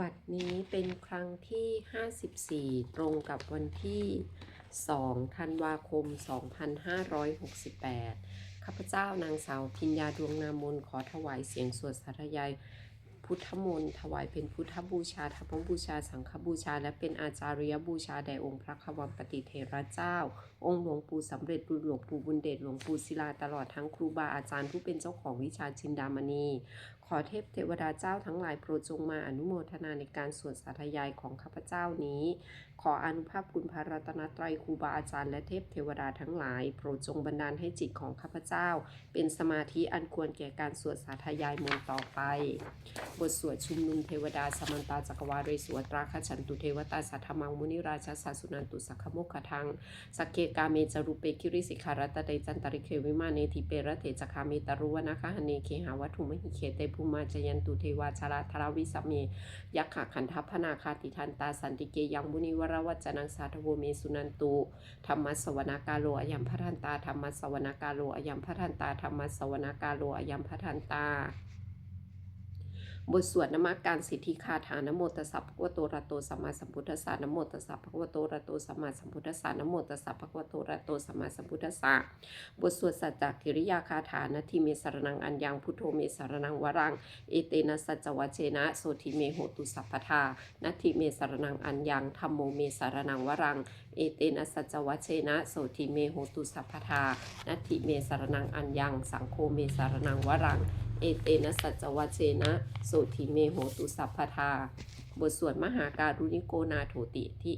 บัตรนี้เป็นครั้งที่ 54 ตรงกับวันที่ 2 ธันวาคม 2568 ข้าพเจ้านางสาวพิญญาดวงนามนขอถวายเสียงสวดสาธยายพุทธมนต์ถวายเป็นพุทธบูชาธรรมบูชา สังฆบูชา และเป็นอาจาริยบูชาแด่องค์พระควัมปติเทระเจ้า องค์หลวงปู่สำเร็จบุญหลวงปู่บุญเดชหลวงปู่ศิลาตลอดทั้งครูบาอาจารย์ผู้เป็นเจ้าของวิชาชินดามณี ขอเทพเทวดาเจ้าทั้งหลายโปรดจงมาอนุโมทนาในการสวดสาธยายของข้าพเจ้านี้ ขออนุภาพคุณพระรัตนตรัยครูบาอาจารย์และเทพเทวดาทั้งหลาย โปรดจงบันดาลให้จิตของข้าพเจ้า เป็นสมาธิอันควรแก่การสวดสาธยายมนต์ต่อไป บทสวดชุมนุมเทวดาสมันตาจักรวาเรสวตราคฉันตุเทวตาสัทธมังมุนิราชสาสุนันตุสักขโมกขทังสักเกกาเมจรุเปกิริสิขารัตเตจันตริเควิมาเนทิเประเทจคาเมตรุวนะคะหเนเคหาวัตถุมหิเคเตภูมาจยันตุเทวาชาราธราวิสมเมยักขะขันทัพพนาคาติทันตาสันติเกยังมุนิวรวัจนังสาธโวเมสุนันตุธรรมสวนากาโลอยัมพระทันตาธรรมสวนากาโลอยัมพระทันตาธรรมสวนากาโลอยัมพระทันตา บทสวดนมักการสิทธิคาถานโมตัสสะภะวะโตระโตสัมมาสัมพุทธัสสะนโมตัสสะภะวะโตระโตสัมมาสัมพุทธัสสะนโมตัสสะภะวะโตระโตสัมมาสัมพุทธัสสะบทสวดสัจจกิริยาคาถานาทิเมสรนังอัญญังพุทโธเมสรนังวรังเอเตนะสัจจวัชเชนะโสทิเมโหตุสัพพทานาทิเมสรนังอัญญังธรรมโมเมสรนังวรังเอเตนะสัจจวัชเชนะโสทิเมโหตุสัพพทานาทิเมสรนังอัญญังสังโฆเมสรนังวรัง เอเตนะสัจวัเชนะ โสธิเมโหตุสัพพทา บทสวดมหาการุณิโกนาโถติทิ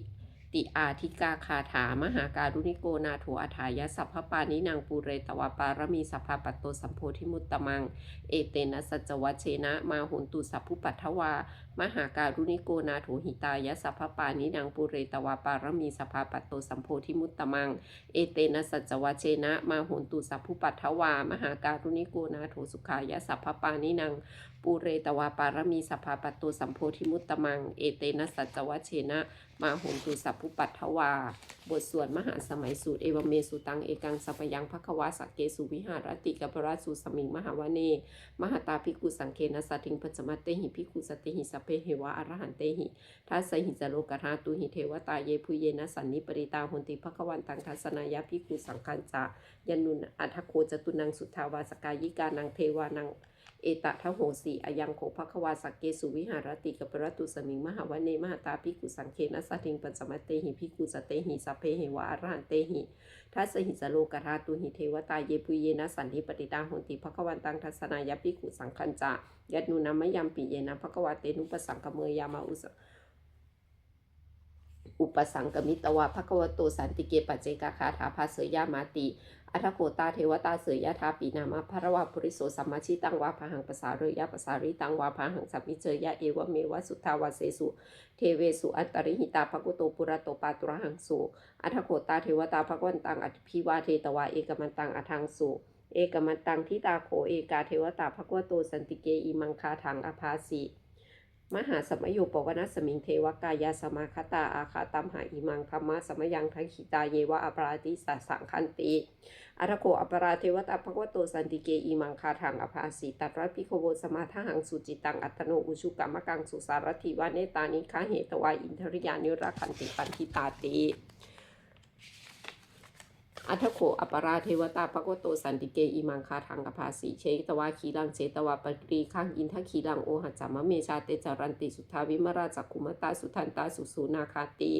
ติอาทิกาคาถามหาการุณิโกนาโถอัฐายะสัพพปานินางปูเรตวาปารมีสัพพปัตโตสัมโพธิมุตตมัง เอเตนะสัจวัเชนะ มาหุนตุสัพพุปัทวา มหาการุณิโกนาโถหิตายะสัพพปานินางปุเรตวาปารมีสภาปัตโตสัมโพธิมุตตมัง เอเตนะสัจวัชเชนะ มาโหนตุสัพพุปัทถวา มหาการุณิโกนาโถสุขายะสัพพปานินางปุเรตวาปารมีสภาปัตโตสัมโพธิมุตตมัง เอเตนะสัจวัชเชนะมาโหนตุสัพพุปัทถวา บทสวดมหาสมัยสูตร เอวเมสุตัง เอกังสัพยังภควาสักเกสุวิหารติกัปราสุสมิงมหาวเน มหาตาภิกุสังเคนะสัตถิงปัจมัตเตหิภิกุสตติหิสัพเพเหวะอรหันเตหิทัสสหิจโลกธาตุหิเทวตาเยพุเยนะสันนิปริตาหนติภควันตังทัสนายะภิกุสังคัญจะยนนุนอัทโคจตุนังสุทธาวาสกายิกานังเทวานัง เอตะทะโหสีอายังโขภควาสักเกสุวิหารติกัปรตุสมิงมหาวเนมหาตาพิกุสังเคนะสัตถิงปัญสมัตเตหิพิกุสเตหิสัพเพเหวะอรหันเตหิทัสสหิสโลกราตุหิเทวตาเยปุเยนะสันนิปติตาหนติภควันตังทัศนายพิกุสังคัญจะยัดนุนามยัมปิเยนะภควาเตนุปสังกเมยามาอุส อุปสังกมิตวะภควโตสันติเกปัจเจกาคาถาภาเสยยามาติ อัทโกตาเทวตาเสยยะทาปีนามาภระวาปุริโสสัมมาชิตังวาพหังภาษาเรยะภาษาริตังวาพหังสัมมิเจยะเอวเมวะสุทาวาเสสุเทเวสุอัตตริหิตาภกุโตปุระโตปาตุระหังสุอัทโกตาเทวตาภควันตังอภิพิวาเทตวาเอกมันตังอทังสุเอกมันตังทิตาโขเอกาเทวตาภควโตสันติเกอิมังคาทังอภาสิ มหาสมโยปวนาสมิงเทวกายาสมาคตาอาคาตัมหาอิมังธรรมะสมยังทังขิตาเยวะอปราติสสังคันติอารโกอปราเทวตาภควโตสันติเกอิมังคาทังอภาสิตัตระพิโคโวสมาทหังสุจิตังอัตโนอุชุกรรมกังสุสารถิวาเนตานิคาเหตวาอินทริยานิรักขันติปันทิตาติ อัทโขอปราเทวตาภควโตสันติเกอิมังคาทังกภาสีเชตวาขีลังเชตวาปกรีขังอินทขีลังโอหัจามะเมชาเตจารันติสุทาวิมราจักุมตาสุทันตาสุสูนาคาติ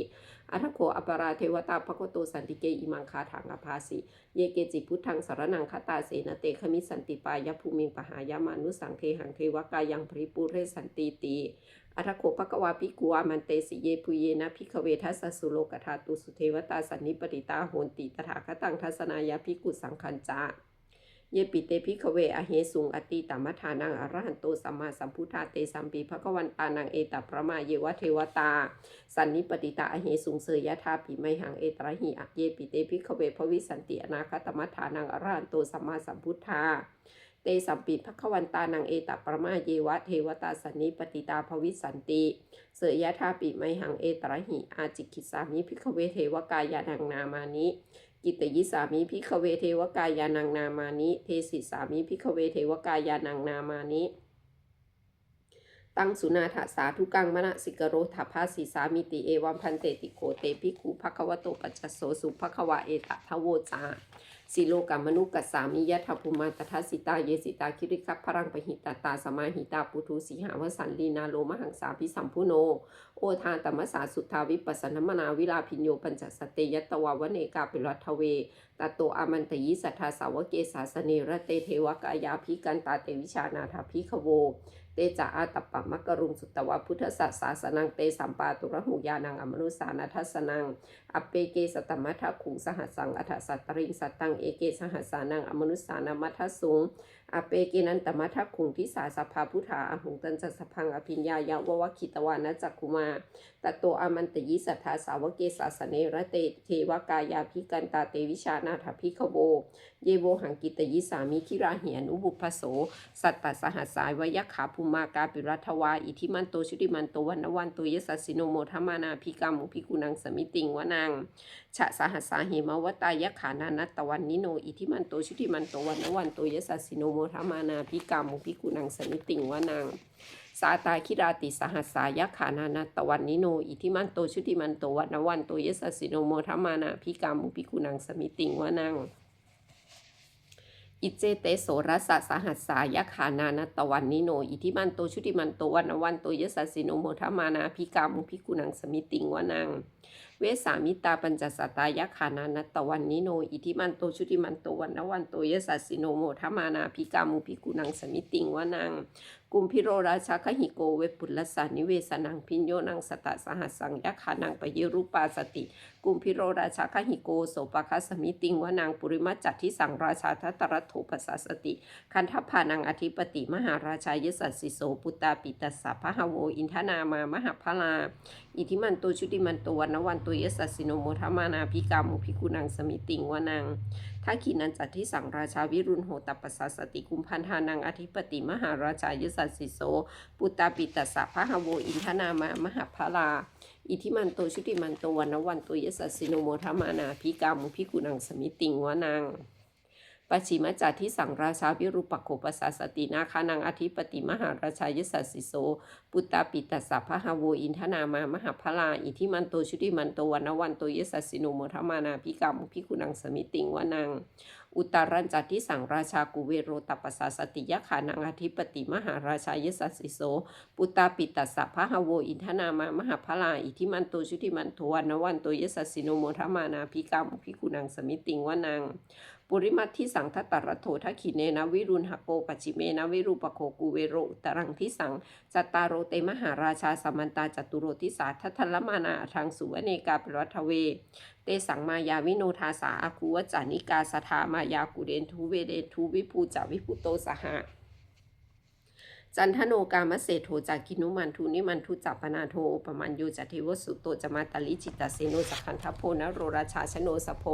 อัทโขอปราเทวตาภควโตสันติเกอิมังคาทังกภาสีเยเกจิพุทธังสารนังคตาเสนเตขมิสันติปายภูมิงปหายามานุสังเทหังเทวกายังปริปุเรสันติตี อัทโขปะกวาภิกขุอามันเตสิเยปุเยนะพิกเวทัสสุโลกธาตุสุเทวตาสันนิปติตาโหนติตถาคตังทัสนายาภิกุสังคัญจาเยปิเตพิกเวอเหสุงอติตมัฏฐานังอรหันโตสัมมาสัมพุทธาเตสัมปีภควันตานังเอตัพระมาเยวะเทวตา สันนิปติตาอเหสุงเสยยะธาปิไมหังเอตระหิอเยปิเตพิกเวภวิสันติอนาคตมัฏฐานังอรหันโตสัมมาสัมพุทธา เตสัมปิภควันตานังเอตปรมาเยวะเทวตาสันนิปติตาภวิสันติเสยยะธาปิไมหังเอตระหิอาจิกิสามิพิกขเวเทวกายานังนามานิกิตยิสามิพิกขเวเทวกายานังนามานิเทสิสามิพิกขเวเทวกายานังนามานิตั้งสุนาถสาธุกังมณสิกโรถาภาสีสามิติเอวัมพันเตติโกเตภิกขุภควโตปัจจโสสุภควะเอตทะโวจา สิโลกามนุกัสสามิยะทัพพุมาตทัสสิตาเยสิตาคิริคัพพรังปหิตาตาสมาหิตาปุถุสีหาวสันลีนาโลมหังสาพิสัมพุโน โอทานตมสาสุทธาวิปัสสนมนาวิลาพิญโยปัญจสตเตยัตวาวเนกาปิรัตเวตตโตอามันตยิสัทธาสาวเกสาสเนระเตเทวกายาภิกันตาเตวิชานาถาภิขโว เตจาอาตปปะมะกรุงสุตตวะพุทธสัสสาสนังเตสัมปาตุระหุยานังอมนุสานัทสนังอเปเกสตมัทขุงสหัสังอัฏฐสัตริงสัตตังเอเกสหัสสานังอมนุสานามัทสุงอเปเกนันตมัทขุงทิสาสภาพุทธาอหุงตันจัสพังอภิญญายาววะคิตวานะจักคุมาตโตอามันตยิสัทธาสาวเกสาสเนระเตเทวกายาภิกันตาเตวิชานาถาภิขโวเยโวหังกิตยิสามิคิราเหียนุบุพโส สัตตสหัสสายวยขาภูมากาปิรัตวาอิทิมันโตชุติมันโตวันนวันโตยสัสสิโนโมทมานาพิกามุพิกุนังสมิติงวนัง ฉะสหัสสาหิมวตายยักขานานัตตวันนิโน อิทิมันโตชุติมันโตวันวันโตยสัสสิโนโมทมานาพิกามุพิกุนังสมิติงวานังสาตาคิราติสหัสสายกขานานัตตวันนิโน อิทิมันโตชุติมันโตวันวันโตยสัสสิโนโมทมานาพิกามุพิกุนังสมิติงวานังอิเจเตโสรัสะสหัสสายขานานตวันนิโน อิทิมันโตชุติมันโตวันวันโตยสัสสิโนโมทมานาพิกามุพิกุนังสมิติงวานัง เวสามิตาปัญจสตายขานานัตตวันนิโน อิทิมันโตชุติมันโตวันนวันโตยสัสสิโนโมทมานาพิกามุพิกุนังสมิติงวานัง กุมพิโรราชาคหิโกเวปุลสานิเวสนังพิญโยนังสตะสหัสสังยขานังปยิรูปาสติ กุมพิโรราชาคหิโกโสปะคัสมิติงวานังปุริมัจจัตทิสังราชาทัตตรัตโถปสสสติ คันทัพพานังอธิปติมหาราชายสัสสิโสปุตตาปิตัสสะพะหโวอินทนามามหาพลาอิทิมันโตชุติมันโตวันนวันตยสัสสิโนโมทมานาพิกามุพิกุนังสมิติงวนังถ้าขีนันจัตที่สังราชาวิรุณโหตปัสสสติกุมพันธานังอธิปติมหาราชายสัสิโส ปุตตาปิตัสสะพะหโวอินทนามามหาพลาอิทิมันโตชุติมันโตวันวันตัวยสัสสิโนโมทมานาพิกามุพิกุนังสมิติงวนัง ปัจฉิมจัตที่สังราชาวิรุปโคปสสสตินาคานังอธิปติมหาราชายสัสสิโส ปุตตาปิตัสสะพะหะโวอินทนามามหาพลาอิทิมันโตชุติมันโตวันวันโตยสัสสิโนโมทมานาพิกามุพิกุนังสมิติงวานังอุตารัญจัตที่สังราชากุเวโรตปัสสสติยะขานังอธิปติมหาราชายสัสสิโส ปุตตาปิตัสสะพะหะโวอินทนามามหาพลาอิทิมันโตชุติมันโตวันวันโตยสัสสิโนโมทมานาพิกามุพิกุนังสมิติงวานัง ปุริมัตที่สังทัตตรโททัขิเนนะวิรุณหโกปัจิเมนะวิรูปโคกูเวโรตรังที่สังจัตตารโรเตมหาราชาสมันตาจตุโรทิสาทัทธลมานาทางสุวเนกาปรัทเว เตสังมายาวิโนทาสาอาคูวจานิกาสทามายากุเดนทูเวเดนทูวิภูจาวิภูโตสหะ จันทโนกามเศโทจากกินุมันทุนิมันทุจัปปนาโทปมันโยจเทวสุโตจมาตลิจิตตเสโนจักขันทโพนโรราชาชโนสโพ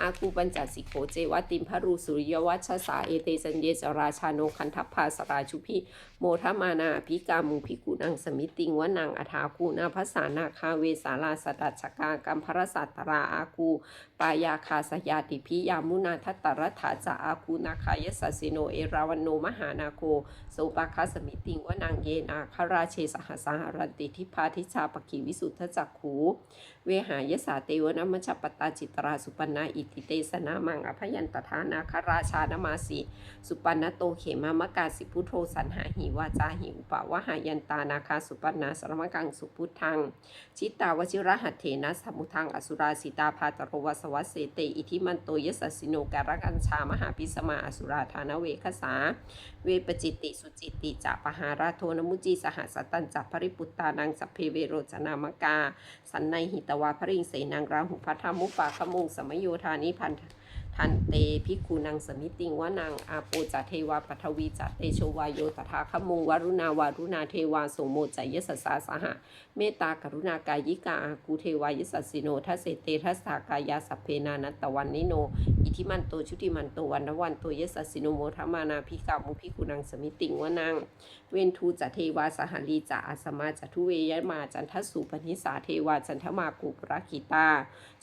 อาคูปัญจสิโกเจวติมพรูสุริยวัชสาเอเตสัญเยจราชาโนคันทัพาสราชุพิโมทมานาพิกามุพิกุนังสมิติงวนังอถาคูนาภาษานาคาเวสาลาสดัชกากัมพรสัตตราอาคูปายาคาสยาติพิยามุนาทัตตรถาจาอาคูนาคายสัสิโน เอราวันโนมหานาโคโสปาคาสมิติงวนางเยนาคราเชสหสหรันติทิพาทิชาปกิวิสุทธจักขูเวหายสาเตวนะมัชปตาจิตราสุปันนาอิติเตสนามังอภยันตทานาคราชานมาสีสุปันนโตเขมามกาสิพุทโธสันหาหิวาจาหิอุปาวะหายันตานาคาสุปันนาสรมกังสุพุทธัง ชิตาวชิระหัตเถนะสมุทังอสุราสิตาพาตโรวสวัสเสเตอิทิมันโตยสัสิโนการกัญชามหาพิสมาอสุราธานเวคสา เวปจิตติสุจิตติจะปหาราโทนมุจีสหสตันจัปริปุตตานังสัพเพเวโรจนามกา สันในหิตวาพริงเสนังราหุพัทธมุปาขมุงสมโยธานิพันธ ทันเตพิกขุนังสมิติงวนังอาโปจัเทวาปทวีจัเตโชวายโยตถาขมุงวรุณาวารุณาเทวาโสโมจยสสสาสหะเมตตากรุณากายิกาอากูเทวายสัสสิโนทัสเสเตทัสสากายาสัพเพนานัตตวันนิโน อิทิมันโตชุติมันโตวันนวันโตยสัสสิโนโมทมานาพิกามุพิกุนังสมิติงวนังเวนทูจะเทวาสหลีจะอาสมาจะทุเวยมาจันทสุปนิสาเทวาจันทมากุปรคิตา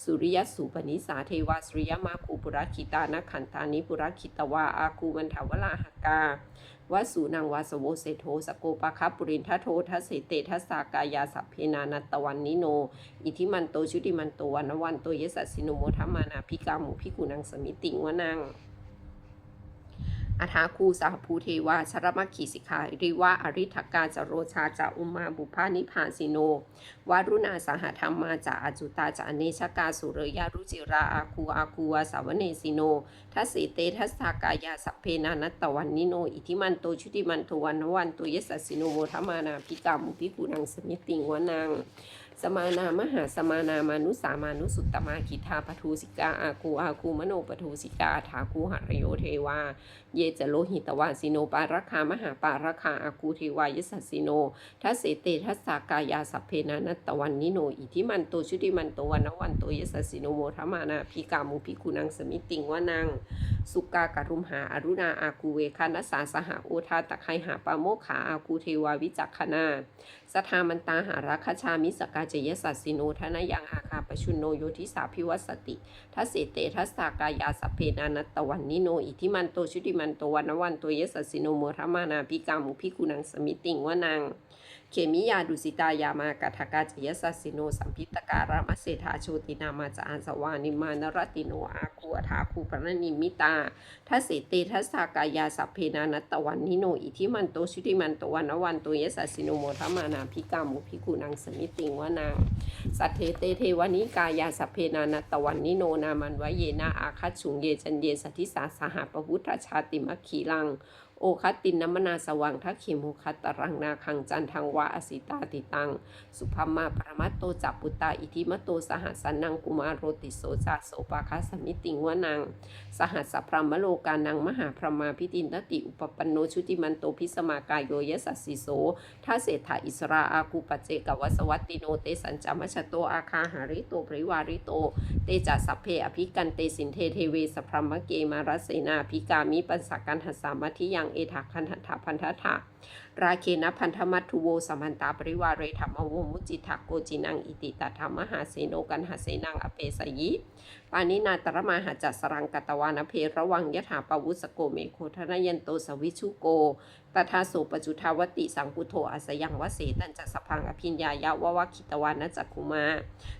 สุริยสุปนิสาเทวาสุริยมากุปรราคิตานักขันตานิปุระคิตวาอาคูมันถาวลาหกาวสูนังวาสโวเสโทสโกปะคับปุรินทโททัสเสเตทัสสากายาสัพเพนานัตวันนิโน อิทิมันโตชุติมันโตวันวันโตเยสัสสิโนโมทัมมานาพิกามุพิกุนังสมิติงวนัง อาทาคูสหภูเทวาชรมัคคีสิการิวาอริทกาจโรชาจาอุมาบุพานิพานสิโนวารุณาสหธรรมาจาอจุตาจาเนชกาสุเรยารุจิราอาคูอาคูวาสาวเนสิโนทัสสิเตทัสสากายาสัพเพนานัตตวันนิโน อิทิมันโตชุติมันโตวันวันโตเยสัสสิโนโมทมานาพิกามุพิกุนังสมิติงวนัง สมานามหาสมานามานุสามานุสุตตมาคิทาปทูสิกาอาคูอาคูมโนปทูสิกาถาคูหรโยเทวา เยจโลหิตวาสิโนปารคามหาปารคาอาคูเทวายสัสสิโนทัสเสเตทัสสากายาสัพเพนานัตตวันนิโนอิทิมันโตชุติมันโตวันวันโตยสัสสิโนโมทมานาพิกามุพิกุนังสมิติงวานังสุกาการุมหาอรุณาอาคูเวคานัสสาสหโอทาตะไคหาปาโมขาอาคูเทวาวิจักขนา สถามันตาหารัคชามิสกาเจยสัสสิโนทนายังอาคาปชุนโนโยทิสาพิวัสติทัสเสเตทัสสากายาสเพนานัตตวันนิโนอิทิมันโตชุติมันโตวันวันโตเยสัสสิโนโมทมานาพิกามุพิกุนังสมิติงวนัง เขมิยาดุสิตายามากาทกาจยสัสสิโนสัมพิตการามเสธาโชตินามาจานสวานิมานรติโนอาคูอทาคูปรณิมิตาทัสเสเตทัสสากายาสัพเพนานัตวันนิโนอิทิมันโตชุติมันโตวันวันโตยสัสสิโนโมทมานาพิกามุพิกุนังสมิติงวนังสัทเทเตเทวนิกายาสัพเพนานัตวันนิโนนามันวเยนาอาคัตฉุงเยจันเยสัทิสาสหปพุทธชาติมัคคีลังโอคัตตินนมนาสวังทักขิมุคัตตรังนาคังจันทังวะอสิตาติตัง สุภมมาปรมัตโตจับปุตตาอิทิมโตสหัสนังกุมารโรติโสจะโสปาคาสมิติงวนัง สหัสสะพรหมโลกานังมหาพรหมาพิตินตติอุปปันโนชุติมันโตพิสมากายโยยสัสสิโสท่าเศรษฐาอิสราอาคูปเจกวัสวัตติโนเตสัญจามชโตอาคาหาริโตปริวาริโต เตจัสัพเพอภิกันเตสินเทเทเวสพรหมเกมารัสเสนาภิกามิปัสสกันหัสสามัทิยังเอถาคันหัตถาพันธถาราเคนะพันธมัตถุโวสัมพันตาปริวาเรธรรมโวมุจิทักโกจินังอิติตธรรมหาเสโนกันหาเสนังอเปสยิปานินาตรมาหาจัสรังกตวานเพระวังยถาปวุสโกเมโคทนยันโตสวิชุโกตถาโสปจุทาวติสังพุโทอาสยังวเสตันจัสพังอภิญญายะวะวะคิตวานะจักคุมา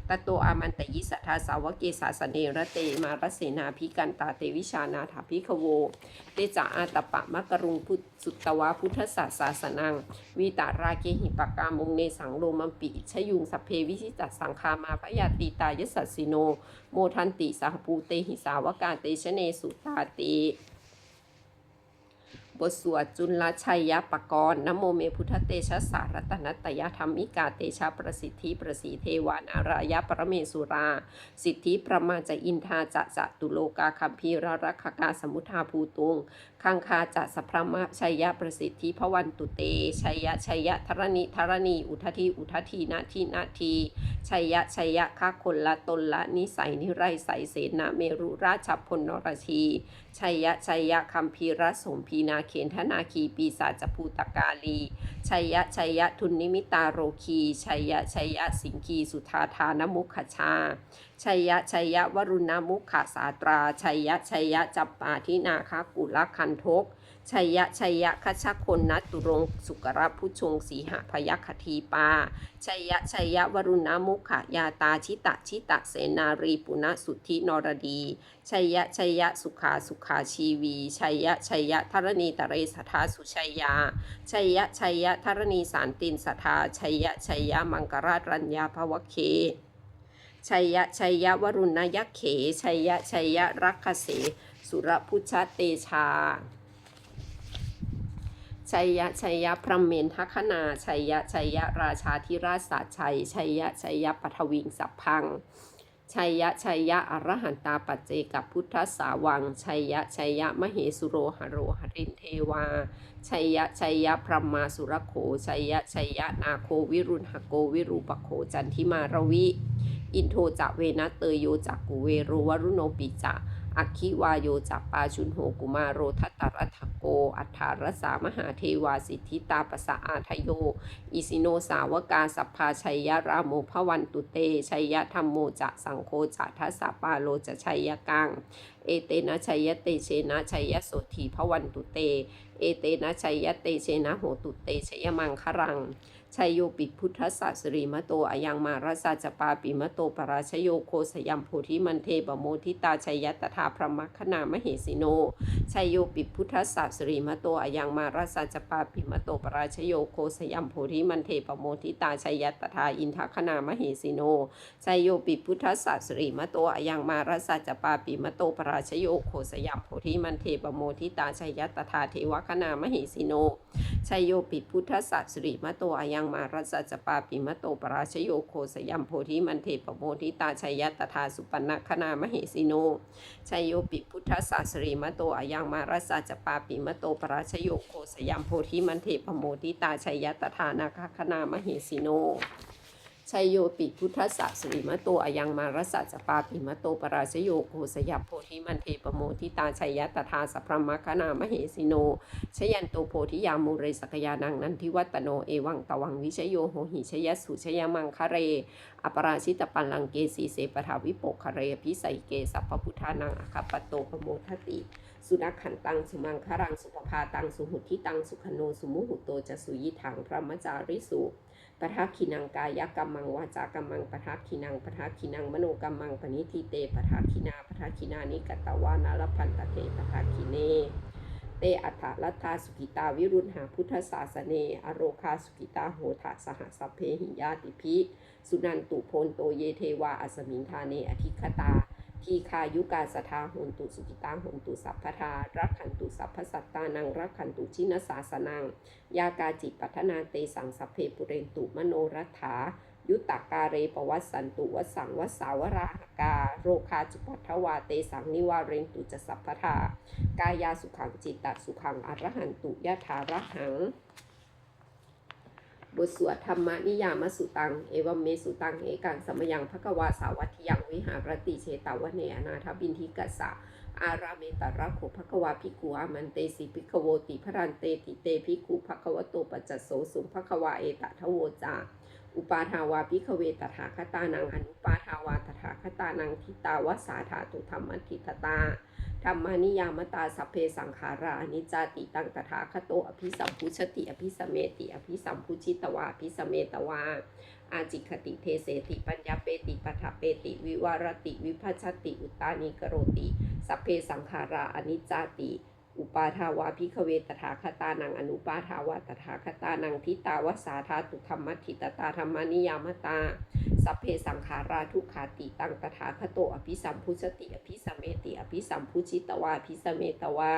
ตโตอามันตยิสัทธาสาวเกสาสเนระเตมารเสนาภิกันตาเตวิชานาถาภิกขโว เตจาอาตปะมะกรุงพุทธสุตตวาพุทธศาสาสนังวีตาราเกหิปกามุงเนสังโลมัมปิชยุงสพเพวิชิตัสสังคามาพยาติตายสัสสิโน โมทันติสหปูเตหิสาวกาเตชเนสุตาติ บทสวดจุลชัยยปกรณ์นโมเมพุทธเตชะสารัตนัตยธรรมิกาเตชะประสิทธิประสีเทวานารายะประเมสุรา สิทธิประมาจะอินทาจะจะตุโลกาคัมพีรรักขกาสมุทาภูตุงคังคาจะสพรมะชัยยะประสิทธิพวันตุเตชัยยะชัยยะธรณิธรณีอุทธีอุทธีนาทีนาทีชัยยะชัยยะข้าคนละตนละนิสัยนิไรใสเสนาเมรุราชพลนรชีชัยยะชัยยะคัมพีรัสมพีนาเขนธนาคีปีศาจภูตกาลีชัยยะชัยยะทุนนิมิตาโรคีชัยยะชัยยะสิงคีสุธาทานมุขชาชัยยะชัยยะวรุณมุขสาตราชัยยะชัยยะจัปปาทินาคากุลคันทก ชัยยะชัยยะคชคนนัตุรงสุกระพุชงสีหพยัคทีปาชัยยะชัยยะวรุณมุขยาตาชิตะชิตะเสนารีปุณสุทธินรดีชัยยะชัยยะสุขาสุขาชีวีชัยยะชัยยะธรณีตะเรสทธาสุชัยยาชัยยะชัยยะธรณีสารตินสทธาชัยยะชัยยะมังกราชรัญญาภวเคชัยยะชัยยะวรุณยักเขชัยยะชัยยะรักเสสุรพุชเตชา ชัยยะชัยยะพระเมนทัคนาชัยยะชัยยะราชาธิราชสาชัยชัยยะชัยยะปทวิงสัพพังชัยยะชัยยะอรหันตาปัจเจกับพุทธสาวังชัยยะชัยยะมเหสุโรหโรหรินเทวาชัยยะชัยยะพรหมาสุรโขชัยยะชัยยะนาโควิรุณหโกวิรูปโขจันทิมารวิ อินโทจะเวนะเตยโยจักกุเวโรวรุโนปิจะ อัคคิวาโยจักปาชุนโหกุมาโรทัตตรัทโก อัฏฐารสามหาเทวาสิทธิตาปสะอาทโย อิสิโนสาวกาสัพพาชัยยะรามโมพวันตุเต ชัยยะธรรมโมจะสังโฆจะทัสสะปาโลจะชัยยะกัง เอเตนะชัยยะเตเชนะชัยยะโสถีพวันตุเต เอเตนะชัยยะเตเชนะโหตุเตชยมังครัง ชัยโยปิพุทธสัสรีมะโตอยังมาราสาจปาปิมะโตปราชโยโคสยัมโพธิมันเทบโมทิตาชัยยะตถาพระมัคคณามเหสิโนชัยโยปิพุทธสัสรีมะโตอยังมาราสาจปาปิมะโตปราชโยโคสยัมโพธิมันเทปโมทิตาชัยยะตถาอินทคณามเหสิโนชัยโยปิพุทธสัสรีมะโตอยังมาราสาจปาปิมะโตปราชโยโคสยัมโพธิมันเทปโมทิตาชัยยะตถาเทวคณามเหสิโน ชัยโยปิพุทธสัสริมะโตอายังมารัสัจปาปิมะโตปราชโยโคสยัมโพธิมันเทปโมทิตาชัยยะตถาสุปันนคณามเหสิโนชัยโยปิพุทธสัสริมะโตอายังมารัสัจปาปิมะโตปราชโยโคสยัมโพธิมันเทปโมทิตาชัยยะตถานาคคณามเหสิโน ชัยโยปิพุทธสัสริมะโตอยังมารัสสะจปาปิมะโตปราชโยโคสยัมโพธิมันเทปโมทิตาชัยยะตถาสัพพมคณามเหสิโน ชยันโตโพธิยามูเรสกยานังนันทิวัตโนเอวังตวังวิชโยโหหิชยสุชยมังคะเร อปราชิตปันลังเกสีเสปทาวิโปกคะเรพิไสเกสัพพุทธานังอคัปปโตปโมทติ สุนักขันตังสุมังครังสุปภาตังสุหุทิตังสุขโนสุมุหุโตจะสุยิถังพระมจาริสุปทักขินังกายกรรมังวาจากรรมังปทักขินังปทักขินังมโนกรรมังปณิทิเตปทักขินาปทักขินานิกตวานารพันตเตปทักขิเนเตอัฏฐลัทธาสุกิตาวิรุณหาพุทธศาสเนอโรคาสุกิตาโหทะสหสัพเพหิยาติพิสุนันตุโพนโตเยเทวาอสมิงทาเนอธิคตา ทีคายุกาสทาโหนตุสุกิตาโหนตุสัพพทารักขันตุสัพพสัตตานังรักขันตุชินสาสนังยากาจิปัฒนาเตสังสัพเพปุเรนตุมโนรัฐายุตากาเรปวัสสันตุวสังวสาวราหกา โรคาจุปัทวาเตสังนิวาเรงตุจะสัพพทากายาสุขังจิตตสุขังอรหันตุยะถารหัง บทสวดธรรมนิยามสุตัง เอวเมสุตังเอกังสมยังภควาสาวัตยังวิหารติเชตาวเนอนาถบินทิกัสสะอาราเมตระโขภควาภิกขุอามันเตสิภิกโวติพรันเตติเตภิกขุภควโตปัจจโสสุภควาเอตทะโวจาอุปาทาวาภิกเวตถาคตานังอนุปาทาวาตถาคตานังทิตาวสาธาตุธรรมทิตตา ธรรมานิยามตาสัพเพสังขารานิจจาติตังตถาคโตอภิสัมพุชติ อภิสเมติ อภิสัมพุชิตวาอภิสเมตวา อาจิคติเทเสติปัญญาเปติปัฏฐเปติ วิวารติ วิพัชติ อุตานิกโรติ สัพเพสังขาราอนิจจาติ อุปาทาวาพิขเวตถาคตานังอนุปาทาวาตถาคตานังทิตาวสาธาตุธรรมทิตตาธรรมานิยามตา สัพเพสังขาราทุกขาติตังตถาคโตอภิสัมพุชติอภิสัมเมติ อภิสัมพุชิตวาอภิสมเมตวา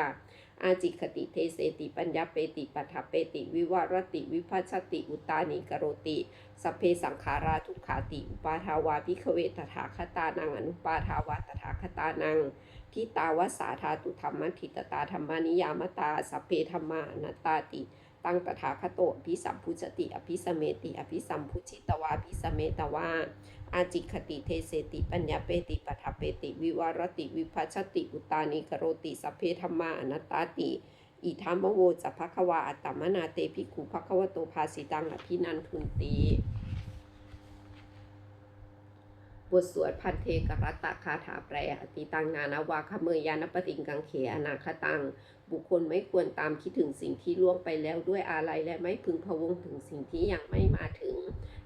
อาจิคติเทเสติปัญญาเปติปัฏฐเปติ วิวารติวิพัชติอุตานิกโรติ สัพเพสังขาราทุกขาติอุปาทาวาพิขเวตถาคตานังอนุปาทาวาตถาคตานังทิตาวสาธาตุธรรมทิตตาธรรมานิยามตาสัพเพธรรมานัตตาติ ตั้งตถาคโตอภิสัมพุชติ อภิสเมติ อภิสัมพุชิตวาอภิสเมตวาอาจิคติเทเสติปัญญาเปติปัฏฐเปติ วิวารติวิพัชติ อุตานิกโรติสัพเพธรรมาอนัตตาติ อิธรรมโวจะภควาอัตตมนาเตภิกขุภควโตภาสิตังอภินันทุนตีบทสวดพันเทกรัตตะคาถาแปลอติตังนานาวาคเมยานปติงกังเขอนาคตัง บุคคลไม่ควรตามคิดถึงสิ่งที่ล่วงไปแล้วด้วยอาลัยและไม่พึงพะวงถึงสิ่งที่ยังไม่มาถึง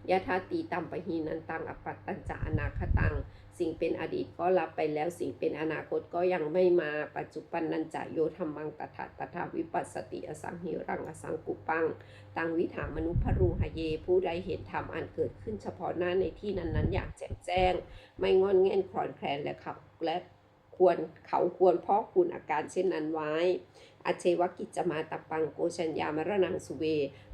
ยะธาตีตัมปหีนันตังอปัตตัญจะอนาคตัง สิ่งเป็นอดีตก็รับไปแล้วสิ่งเป็นอนาคตก็ยังไม่มาปัจจุบันนันจะโยธรรมังตถาตถาวิปัสสติอสังหิรังอสังกุปัง ตังวิถามนุพรูหเย ผู้ใดเห็นธรรมอันเกิดขึ้นเฉพาะหน้าในที่นั้นๆ อย่างแจ่มแจ้ง ไม่งอนแง่นคลอนแคลนและขับและ ควรเขาควรพ่อคุณอาการเช่นนั้นไว้อาเชวกิจจะมาตปังโกชัญญามรณังสุเว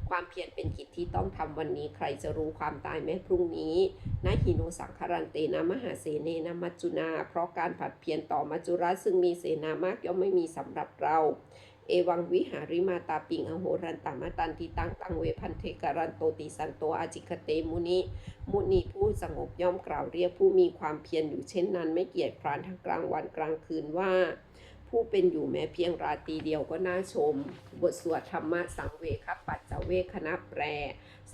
ความเพียรเป็นกิจที่ต้องทำวันนี้ใครจะรู้ความตายแม้พรุ่งนี้นาหิโนสังคารันเตนะมหาเสเนนะมัจจุนา เพราะการผัดเพียรต่อมัจจุราซึ่งมีเสนามากย่อมไม่มีสำหรับเรา เอวังวิหาริมาตาปิงอโหรันตามตันทิตังตังเวพันเทกรันโตติสันโตอาจิคเตมุนิ มุนีผู้สงบย่อมกล่าวเรียกผู้มีความเพียรอยู่เช่นนั้น ไม่เกียจคร้านทั้งกลางวันกลางคืนว่า ผู้เป็นอยู่แม้เพียงราตรีเดียวก็น่าชม บทสวดธรรมะสังเวคปัจจเวคณะแปร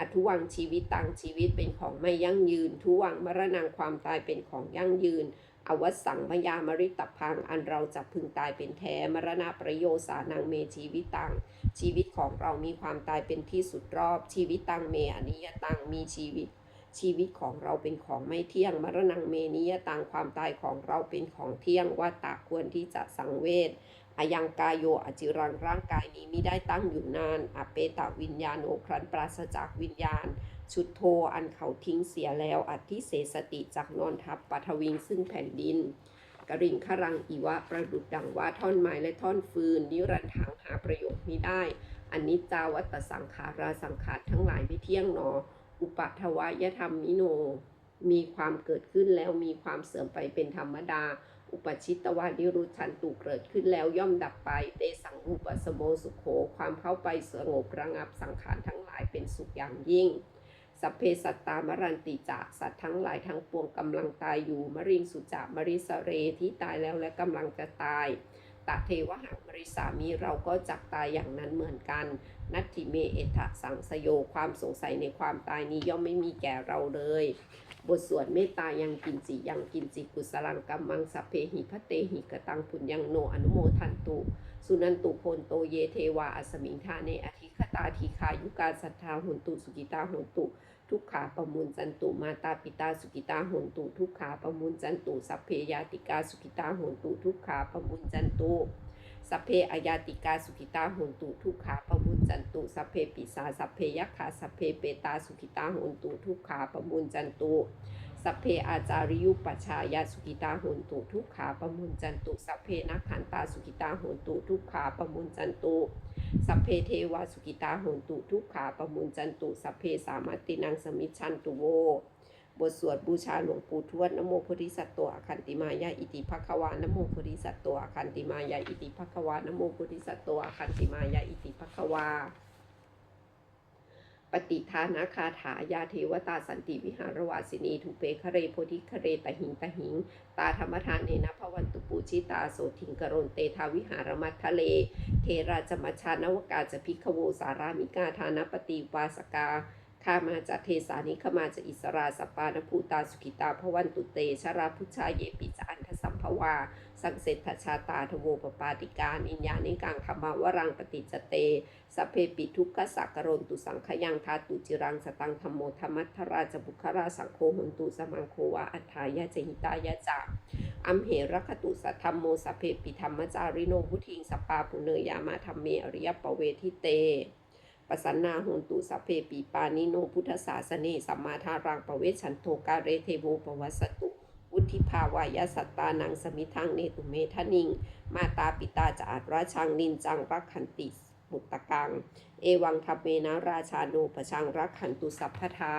อทุวังชีวิตตังชีวิตเป็นของไม่ยั่งยืน ทุวังมรณงความตายเป็นของยั่งยืน อวสังมยามริตพัง อันเราจะพึงตายเป็นแท้ มรณะประโยชน์สานังเมชีวิตตัง ชีวิตของเรามีความตายเป็นที่สุดรอบ ชีวิตตังเมอนิยตังมีชีวิต ชีวิตของเราเป็นของไม่เที่ยง มรณงเมนิยตังความตายของเราเป็นของเที่ยงว่าตาควรที่จะสังเวช อายังกายโยอจิรังร่างกายนี้มิได้ตั้งอยู่นานอเปตวิญญาณโอครันปราศจากวิญญาณ ชุดโทอันเขาทิ้งเสียแล้วอธิเสสติจากนอนทับปัทวิงซึ่งแผ่นดินกริงขรังอีวะประดุดดังว่าท่อนไม้และท่อนฟืน นิรันทางหาประโยชน์มิได้อันนิจจาวัตสังขาราสังขารทั้งหลายไม่เที่ยงหนอ อุปทวายธรรมมิโน มีความเกิดขึ้นแล้วมีความเสื่อมไปเป็นธรรมดา อุปชิตวานิรุชันตุเกิดขึ้นแล้วย่อมดับไป เตสังอุปสโมสุโข ความเข้าไปสงบระงับสังขารทั้งหลายเป็นสุขอย่างยิ่ง สัพเพสัตตามรันติจะสัตว์ทั้งหลายทั้งปวงกำลังตายอยู่ มริงสุจะมริสเรที่ตายแล้วและกำลังจะตายตะเทวหังมริสามีเราก็จักตายอย่างนั้นเหมือนกัน นัตถิเมเอทะสังสโยความสงสัยในความตายนี้ย่อมไม่มีแก่เราเลย บทสวดเมตตายังกินจิยังกินจิกุสลังกัมมังสัพเพหิพเตหิกตังปุญญังโนอนุโมทันตุสุนันตุโพนโตเยเทวาอสมิงธาเนอธิคตาทีคายุกาสัทธาหุนตุสุกิตาหุนตุทุกขาประมุนจันตุมาตาปิตาสุกิตาหุนตุทุกขาประมุนจันตุสัพเพยาติกาสุกิตาหุนตุทุกขาประมุนจันตุ สัพเพอายาติกาสุขิตาโหนตุทุกขาปมุนจันตุสัพเพปิสาสัพเพยักขาสัพเพเปตาสุขิตาโหนตุทุกขาปมุนจันตุสัพเพอาจาริยุปชายาสุขิตาโหนตุทุกขาปมุนจันตุสัพเพนักขันตาสุขิตาโหนตุทุกขาปมุนจันตุสัพเพเทวาสุขิตาโหนตุทุกขาปมุนจันตุสัพเพสามัตินังสมิชชันตุโว บทสวดบูชาหลวงปู่ทวดนโมโพธิสัตว์ตัวอคันติมายาอิติภควานโมโพธิสัตว์ตัวอคันติมายาอิติภควานโมโพธิสัตว์ตัวอคันติมายาอิติภควา ปฏิทานาคาถายาเทวตาสันติวิหารวาสินีทุเปคเรโพธิคเรตหิงตหิง ตาธรรมทานเนนะพวันตุปูชิตาโสทิงกรณเตทาวิหารมัททะเล เทราจมชานวกาจะพิกโวสารามิกาทานปฏิวาสกา ข้ามาจากเทสานิขมาจากอิสราสปานภูตาสุขิตาพวันตุเตชราพุชาเยปิจาอันทสัมภวา สังเสทชาตาทโวปปาติการอินญานิกังขมาวรังปฏิจเตสเพปิทุกขสักกรนตุสังขยังทาตุจิรังสตังธรรมโมธรรมัทราชบุคราสังโฆหนตุสมังโควาอัฏฐายะจหิตายะจาอัมเหรคตุสัทธรรมโมสเพปิธรรมจาริโนพุทิงสปาปุเนยามาธรรมเมอริยปเวทิเต ปสันนาโหนตุสัพเพปีปานิโนพุทธศาสเนสัมมาทารังปเวชันโทกาเรเทโวปวัสสตุวุทิภาวายสัตตานังสมิทังเนตุเมทนิง มาตาปิตาจาราชังนินจังรักขันติมุตตะกัง เอวังทัพเมนะราชาโนปชังรักขันตุสัพพทา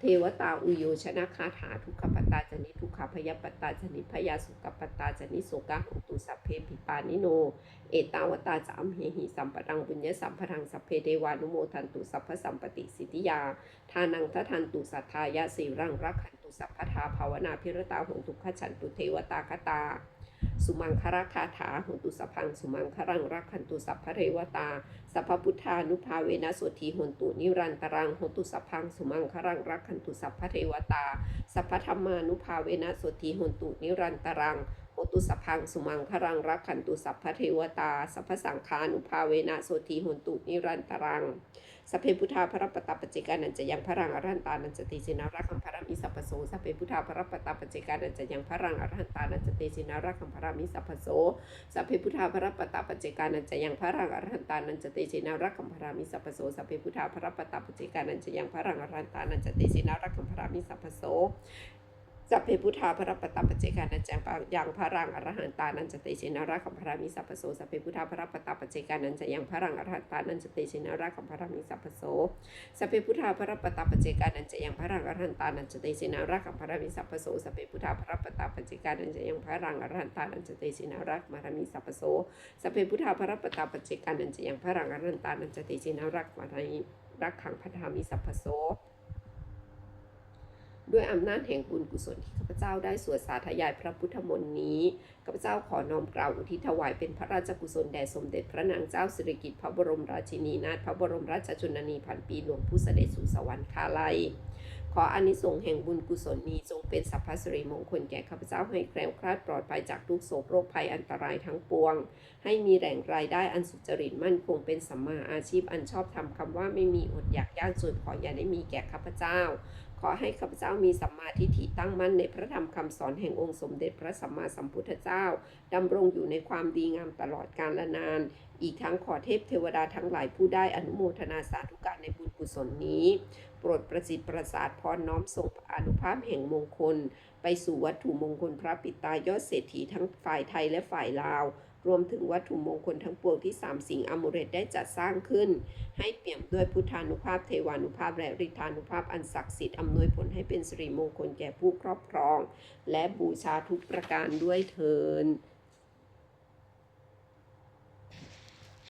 เทวตาอุโยชนะคาถาทุกขปตตาจนิทุกขพยปตาจนิพยาสุกปตตาจนิโสกาหุตุสัพเพปิปานิโน เอตาวตาจามเหหิสัมปังบุญญสัมปังสัพเพเทวานุโมทันตุสัพพสัมปติสิทธิยา ทานังทัทันตุสัทธายะสีรังรักขันตุสัพพทาภาวนาพิรตาหงตุกขฉันตุเทวตาคตา สุมังคราคาถาหงตุสพัง สุมังครังรักขันตุสัพพเทวตา สัพพพุทธานุภาเวนะโสทีหนตุนิรันตรังหนตุสพัง สุมังครังรักขันตุสัพพเทวตา สัพพธรรมานุภาเวนะโสทีหนตุนิรันตรัง โหตุสัพพังสุมังครังรักขันตุสัพพเทวตา สัพพสังฆานุภาเวนะโสทีหนตุนิรันตรังสัพเพพุทธาพระปตาปจเจกานันจะยังพระรังอรหันตานันจะติสินารักขังพระมิสัพพโสสัพเพพุทธาพระปตาปจเจกานันจะยังพระรังอรหันตานันจะติสินารักขังพระมิสัพพโสสัพเพพุทธาพระปตาปจเจกานันจะยังพระรังอรหันตานันจะติสินารักขังพระมิสัพพโสสัพเพพุทธาพระปตาปจเจกานันจะยังพระรังอรหันตานันจะติสินารักขังพระมิสัพพโส สัพเพพุทธาพระปตตปเจกานันจังปะยังพระรังอรหันตานันจเตชินาราคัมพรามิสัพพโสสัพเพพุทธาพระปตตปเจกานันจะยังพระรังอรหันตานันจเตชินาราคัมพรามิสัพพโสสัพเพพุทธาพระปตตปเจกานันจะยังพระรังอรหันตานันจเตชินาราคัมพรามิสัพพโสสัพเพพุทธาพระปตตปเจกานันจะยังพระรังอรหันตานันจเตชินาราคัมพรามิสัพพโสสัพเพพุทธาพระปตตปเจกานันจะยังพระรังอรหันตานันจเตชินาราคัมพรามิรักขังพัทามิสัพพโส ด้วยอำนาจแห่งบุญกุศลที่ข้าพเจ้าได้สวดสาธยายพระพุทธมนต์นี้ข้าพเจ้าขอน้อมกล่าวอุทิศถวายเป็นพระราชกุศลแด่สมเด็จพระนางเจ้าสิริกิติ์พระบรมราชินีนาถพระบรมราชชนนีพันปีหลวงผู้เสด็จสู่สวรรคาลัยขออานิสงส์แห่งบุญกุศลนี้จงเป็นสัพพสิริมงคลแก่ข้าพเจ้าให้แคล้วคลาดปลอดภัยจากทุกโศกโรคภัยอันตรายทั้งปวง ให้มีแหล่งรายได้อันสุจริตมั่นคงเป็นสัมมาอาชีพอันชอบทำคำว่าไม่มีอดอยากยากจนขออย่าได้มีแก่ข้าพเจ้า ขอให้ข้าพเจ้ามีสัมมาทิฏฐิตั้งมั่นในพระธรรมคำสอนแห่งองค์สมเด็จพระสัมมาสัมพุทธเจ้าดำรงอยู่ในความดีงามตลอดกาลนาน อีกทั้งขอเทพเทวดาทั้งหลายผู้ได้อนุโมทนาสาธุการในบุญกุศลนี้ โปรดประสิทธิ์ประสาทพรน้อมส่งอนุภาพแห่งมงคล ไปสู่วัตถุมงคลพระปิตายอดเศรษฐีทั้งฝ่ายไทยและฝ่ายลาว รวมถึงวัตถุมงคลทั้งปวงที่สามสิ่งอมุเรตได้จัดสร้างขึ้น ให้เปี่ยมด้วยพุทธานุภาพเทวานุภาพและฤทธานุภาพอันศักดิ์สิทธิ์อำนวยผลให้เป็นสิริมงคลแก่ผู้ครอบครอง และบูชาทุกประการด้วยเทิน